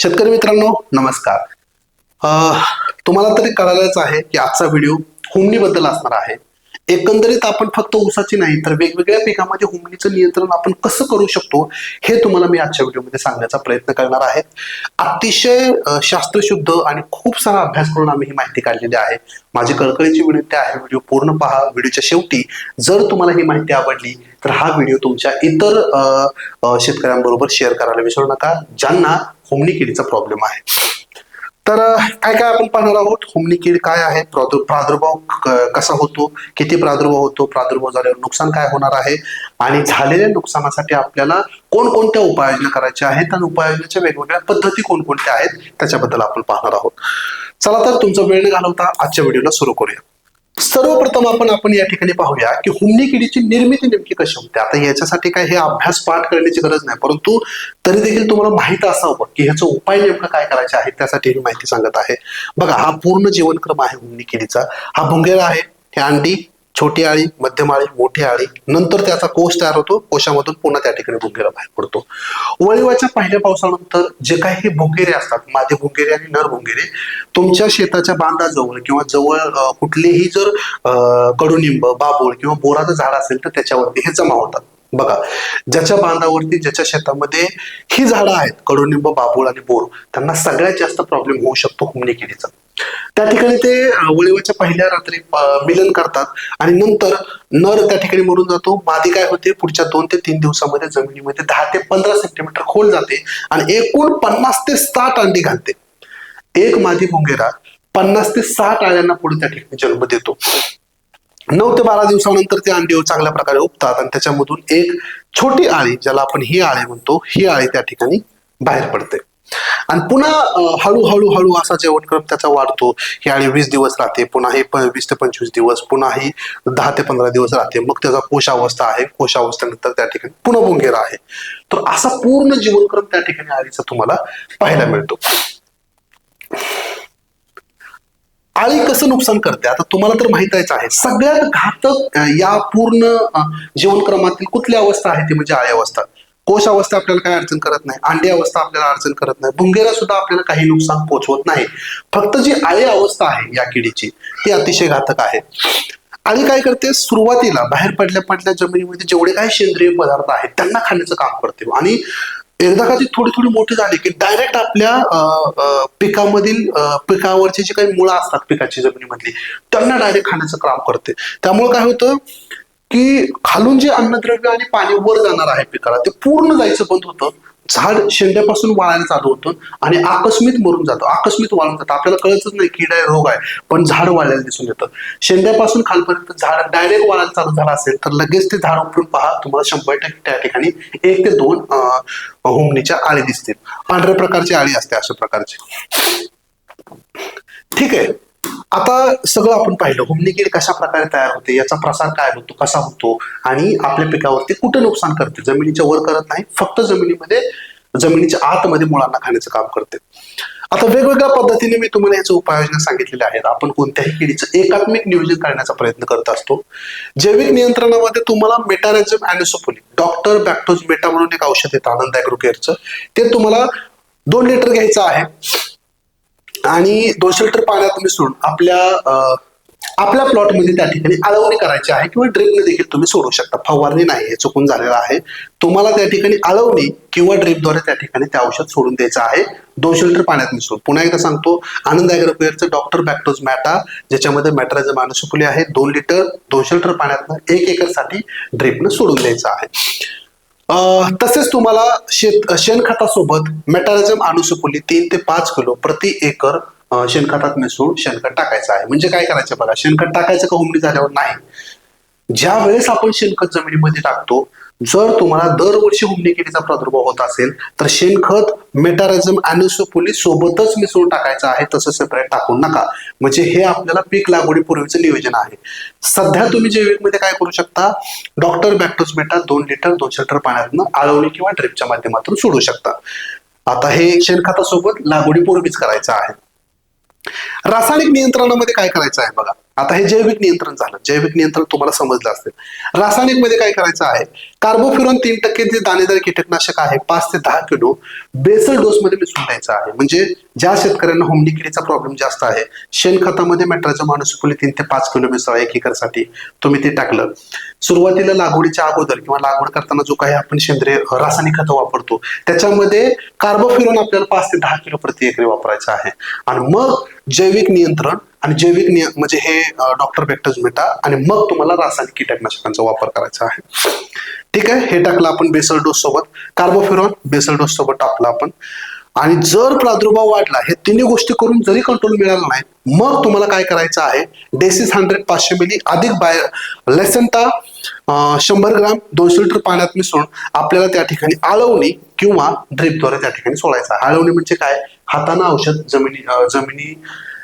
शेतकरी मित्रांनो नमस्कार. तुम्हाला तरी कळालंच आहे की आजचा व्हिडिओ हुमणीबद्दल असणार आहे. एकंदरीत आपण फक्त ऊसाची नाही तर वेगवेगळ्या पिकामध्ये हुमणीचं नियंत्रण आपण कसं करू शकतो हे तुम्हाला मी आजच्या व्हिडिओमध्ये सांगण्याचा प्रयत्न करणार आहे. अतिशय शास्त्रशुद्ध आणि खूप सारा अभ्यास करून आम्ही ही माहिती काढलेली आहे. माझी कळकळीची विनंती आहे व्हिडिओ पूर्ण पहा. व्हिडिओच्या शेवटी जर तुम्हाला ही माहिती आवडली तर हा व्हिडिओ तुमच्या इतर शेतकऱ्यांबरोबर शेअर करायला विसरू नका. ज्यांना होमनी किडीचा प्रॉब्लेम आहे. तर काय काय आपण पाहणार आहोत? होमनी कीड काय आहे? प्रादुर्भाव कसा होतो? किती प्रादुर्भाव होतो? प्रादुर्भाव झाल्यावर नुकसान काय होणार आहे? आणि झालेल्या नुकसानासाठी आपल्याला कोणकोणत्या उपाययोजना करायच्या आहेत? आणि उपाययोजनाच्या वेगवेगळ्या पद्धती कोणकोणत्या आहेत? त्याच्याबद्दल आपण पाहणार आहोत. चला तर तुमचा वेळ न घालवता आजच्या व्हिडिओला सुरू करूया. सर्वप्रथम आपण आपण या ठिकाणी पाहूया की हुमणी किडीची निर्मिती नेमकी कशी होते? आता याच्यासाठी काय हे अभ्यास पाठ करण्याची गरज नाही परंतु तरी देखील तुम्हाला माहीत असावं की ह्याचा उपाय नेमकं काय करायचे आहे त्यासाठी ही माहिती सांगत आहे. बघा हा पूर्ण जीवनक्रम आहे हुमणी किडीचा. हा भुंगेरा आहे हे अंडी छोटी आळी मध्यम आळी मोठी आळी. नंतर त्याचा कोश तयार होतो. कोशामधून पुन्हा त्या ठिकाणी भुंगेरा बाहेर पडतो. वळीवाच्या पहिल्या पावसानंतर जे काही हे भुंगेरे असतात मादे भुंगेरे आणि नर भुंगेरे तुमच्या शेताच्या बांधाजवळ किंवा जवळ कुठलेही जर कडुनिंब बाबोळ किंवा बोराचं झाड असेल तर त्याच्यावरती हे जमा होतात. बघा ज्याच्या बांधावरती ज्याच्या शेतामध्ये ही झाडं आहेत कडुनिंब बाबूळ आणि बोर त्यांना सगळ्यात जास्त प्रॉब्लेम होऊ शकतो हुमणी किडीचा त्या ठिकाणी ते अं, वळीवाच्या पहिल्या रात्री मिलन करतात. आणि नंतर नर त्या ठिकाणी मरून जातो. मादी काय होते? पुढच्या दोन ते तीन दिवसामध्ये जमिनीमध्ये दहा ते पंधरा सेंटीमीटर खोल जाते आणि एकूण पन्नास ते साठ अंडी घालते. एक मादी भुंगेरा पन्नास ते साठ आळ्यांना पुढे त्या ठिकाणी जन्म देतो. नऊ ते बारा दिवसानंतर ते अंडी चांगल्या प्रकारे उगतात आणि त्याच्यामधून एक छोटी आळी ज्याला आपण ही आळी म्हणतो ही आळी त्या ठिकाणी बाहेर पडते. आणि पुन्हा हळूहळू हळू असा जेवणक्रम त्याचा वाढतो. ही आळी वीस दिवस राहते पुन्हा हे वीस ते पंचवीस दिवस पुन्हा ही दहा ते पंधरा दिवस राहते. मग त्याचा कोशावस्था आहे. कोशावस्थेनंतर त्या ठिकाणी पुन्हा भुंगेरा आहे. तर असा पूर्ण जीवनक्रम त्या ठिकाणी आळीचा तुम्हाला पाहायला मिळतो. आळी कसं नुकसान करते? आता तुम्हाला तर माहितच आहे. सगळ्यात घातक या पूर्ण जीवनक्रमातील कुठली अवस्था आहे ती म्हणजे आळी अवस्था. कोश अवस्था आपल्याला काही अडचण करत नाही. अंडी अवस्था आपल्याला अडचण करत नाही. भुंगेरा सुद्धा आपल्याला काही नुकसान पोचवत नाही. फक्त जी आळी अवस्था आहे या किडीची ती अतिशय घातक आहे. आणि काय करते? सुरुवातीला बाहेर पडल्या पडल्या जमिनीमध्ये जेवढे काही सेंद्रिय पदार्थ आहेत त्यांना खाण्याचं काम करते. आणि एकदा का ती थोडी थोडी मोठी झाली की डायरेक्ट आपल्या पिकामधील पिकावरची जी काही मुळं असतात पिकाची जमिनीमधली त्यांना डायरेक्ट खाण्याचं काम करते. त्यामुळे काय होतं? की खालून जे अन्नद्रव्य आणि पाणी वर जाणार आहे पिकाला ते पूर्ण जायचं बंद होतं. झाड शेंड्यापासून वाळायला चालू होतं आणि आकस्मित मरून जातं. आकस्मित वाळून जातं. आपल्याला कळतच नाही किडा आहे रोग आहे पण झाड वाळायला दिसून येतं. शेंड्यापासून खालपर्यंत झाड डायरेक्ट वाळायला चालू झालं असेल तर लगेच ते झाड उपरून पहा. तुम्हाला शंभर टक्के त्या ठिकाणी एक ते दोन होमणीच्या आळी दिसतील. पांढऱ्या प्रकारची आळी असते अशा प्रकारची. ठीक आहे. आता सगळं आपण पाहिलं हुमणी कीड कशा प्रकारे तयार होते याचा प्रसार काय होतो कसा होतो आणि आपल्या पिकावरती कुठं नुकसान करते? जमिनीच्या वर करत नाही फक्त जमिनीमध्ये जमिनीच्या आतमध्ये मुळांना खाण्याचं काम करते. आता वेगवेगळ्या पद्धतीने मी तुम्हाला याच्या उपाययोजना सांगितलेल्या आहेत. आपण कोणत्याही किडीचं एकात्मिक नियोजन करण्याचा प्रयत्न करत असतो. जैविक नियंत्रणामध्ये तुम्हाला मेटारेझम अॅनोसोपोलिक डॉक्टर बॅक्टोज मेटा म्हणून एक औषध येतं आनंद अॅग्रोकेअरचं ते तुम्हाला दोन लिटर घ्यायचं आहे. आणि दोनशे लिटर पाण्यात मिसळून आपल्या अं, आपल्या प्लॉटमध्ये त्या ठिकाणी आळवणी करायची आहे किंवा ड्रिपने देखील तुम्ही सोडू शकता. फवारणी नाही हे चुकून झालेलं आहे. तुम्हाला त्या ठिकाणी आळवणी किंवा ड्रिपद्वारे त्या ठिकाणी ते औषध सोडून द्यायचं आहे. दोनशे लिटर पाण्यात मिसळून पुन्हा एकदा सांगतो आनंद ॲग्रोपेअरचं डॉक्टर बॅक्टोज मॅटा ज्याच्यामध्ये मॅट्राचं मानसुकुली आहे दोन लिटर दोनशे लिटर पाण्यातनं एक एकरसाठी ड्रिपनं सोडून द्यायचं आहे. तसेच तुम्हाला शेत शेणखतासोबत मेटारिझम अनुसुकुली तीन ते पाच किलो प्रति एकर शेणखतात मिसळून शेणखत टाकायचं आहे. म्हणजे काय करायचं बघा शेणखत टाकायचं का हुमणी झाल्यावर नाही? ज्या वेळेस आपण शेणखत जमिनीमध्ये टाकतो जर तुम्हाला दरवर्षी हुमणी किडीचा प्रादुर्भाव होत असेल तर शेणखत मेटारिझम अॅनिसोपोली सोबतच मिसळून टाकायचं आहे तसं सेपरेट टाकू नका. म्हणजे हे आपल्याला पीक लागवडीपूर्वीचं नियोजन आहे. सध्या तुम्ही जैविकमध्ये काय करू शकता? डॉक्टर बॅक्टोसमेटा दोन लिटर दोनशे लिटर पाण्यातनं आळवणी किंवा ड्रिपच्या माध्यमातून सोडू शकता. आता हे शेणखतासोबत लागवडीपूर्वीच करायचं आहे. रासायनिक नियंत्रणामध्ये काय करायचं आहे बघा? आता हे जैविक नियंत्रण झालं. जैविक नियंत्रण तुम्हाला समजलं असेल. रासायनिकमध्ये काय करायचं आहे? कार्बोफ्युरॉन तीन टक्के जे दाणेदार कीटकनाशक आहे पाच ते दहा किलो बेसल डोस मध्ये मिसळून द्यायचं आहे. म्हणजे ज्या शेतकऱ्यांना होमनी किडीचा प्रॉब्लेम जास्त आहे शेणखतामध्ये मेट्राचा माणूसपुली तीन ते पाच किलो मिसळ एक एकरसाठी तुम्ही ते टाकलं. सुरुवातीला लागवडीच्या अगोदर किंवा लागवड करताना जो काही आपण सेंद्रिय रासायनिक खतं वापरतो त्याच्यामध्ये कार्बोफ्युरॉन आपल्याला पाच ते दहा किलो प्रति एकरी वापरायचं आहे. आणि मग जैविक नियंत्रण आणि जैविक निय म्हणजे हे डॉक्टर बॅक्टोजमेटा आणि मग तुम्हाला रासायनिक कीटकनाशकांचा वापर करायचा आहे. ठीक आहे? हे टाकलं आपण बेसल डोस सोबत. कार्बोफ्युरॉन बेसल डोस सोबत टाकलं आपण. आणि जर प्रादुर्भाव वाढला हे तिन्ही गोष्टी करून जरी कंट्रोल मिळाला नाही मग तुम्हाला काय करायचं आहे? डेसिस हंड्रेड पाचशे मिली अधिक बाय लेसनता शंभर ग्राम दोनशे लिटर पाण्यात मिसळून आपल्याला त्या ठिकाणी आळवणी किंवा ड्रिपद्वारे त्या ठिकाणी सोडायचं आहे. आळवणी म्हणजे काय? हाताना औषध जमिनी जमिनी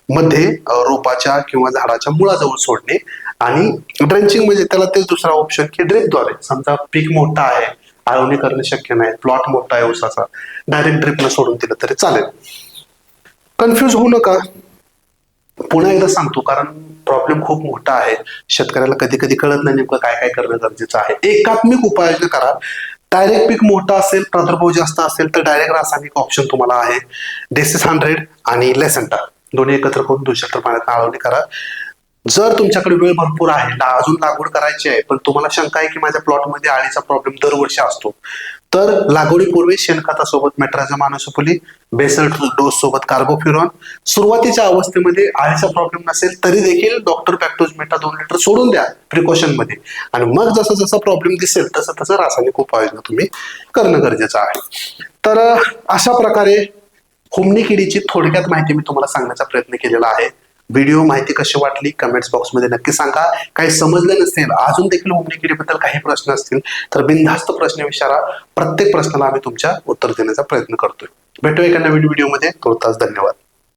मध्ये रोपाच्या किंवा झाडाच्या मुळाजवळ सोडणे आणि ड्रेंचिंग म्हणजे त्याला तेच दुसरा ऑप्शन की ड्रिपद्वारे समजा पीक मोठा आहे आळवणी करणे शक्य नाही प्लॉट मोठा आहे ऊसाचा डायरेक्ट ड्रिपनं सोडून दिलं तरी चालेल. कन्फ्युज होऊ नका. पुन्हा एकदा सांगतो कारण प्रॉब्लेम खूप मोठा आहे. शेतकऱ्याला कधी कधी कळत नाही नेमकं काय काय करणं गरजेचं आहे. एकात्मिक उपाययोजना करा. डायरेक्ट पीक मोठा असेल प्रादुर्भाव जास्त असेल तर डायरेक्ट रासायनिक ऑप्शन तुम्हाला आहे. डेसिस हंड्रेड आणि लेसंटा दोन्ही एकत्र करून दोनशे पाण्यात आळवणी करा. जर तुमच्याकडे वेळ भरपूर आहे अजून लागवड करायची आहे पण तुम्हाला शंका आहे की माझ्या प्लॉटमध्ये आळीचा प्रॉब्लेम दरवर्षी असतो तर लागवडीपूर्वी शेणखतासोबत मेट्राचा मानसोपुली बेसल डोस सोबत कार्बोफ्युरॉन सुरुवातीच्या अवस्थेमध्ये आळीचा प्रॉब्लेम नसेल तरी देखील डॉक्टर पॅक्टोज मेटा दोन लिटर सोडून द्या प्रिकॉशनमध्ये आणि मग जसा जसा प्रॉब्लेम दिसेल तसं तसं रासायनिक उपाययोजना तुम्ही करणं गरजेचं आहे. तर अशा प्रकारे हुमणी किडीची थोडक्यात माहिती मी तुम्हाला सांगण्याचा प्रयत्न केलेला आहे. व्हिडिओ माहिती कशी वाटली कमेंट्स बॉक्समध्ये नक्की सांगा. काही समजलं नसेल अजून देखील हुमणी किडीबद्दल काही प्रश्न असतील तर बिनधास्त प्रश्न विचारा. प्रत्येक प्रश्नाला आम्ही तुमच्या उत्तर देण्याचा प्रयत्न करतोय. भेटूया एका नवीन व्हिडिओमध्ये तुर्तास धन्यवाद.